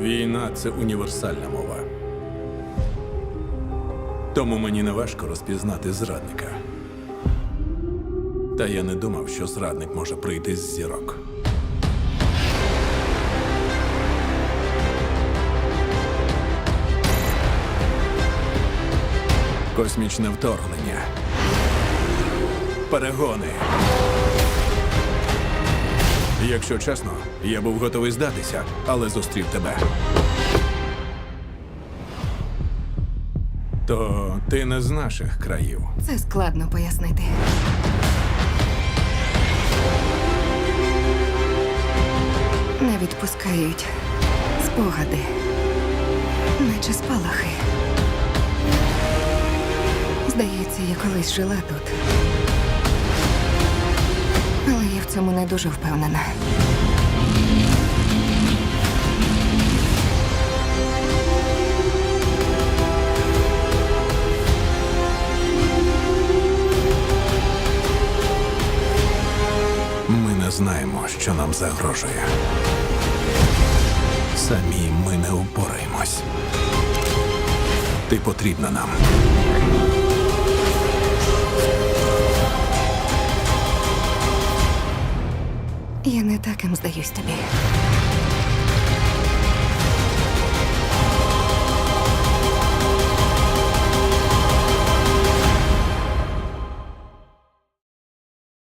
Війна це універсальна мова. Тому мені не важко розпізнати зрадника. Та я не думав, що зрадник може прийти з зірок. Космічне вторгнення. Перегони. Якщо чесно, я був готовий здатися, але зустрів тебе. То ти не з наших країв. Це складно пояснити. Не відпускають спогади, наче спалахи. Здається, я колись жила тут. Цьому не дуже впевнена. Ми не знаємо, що нам загрожує. Самі ми не упораємось. Ти потрібна нам. Я не таким здаюсь тобі.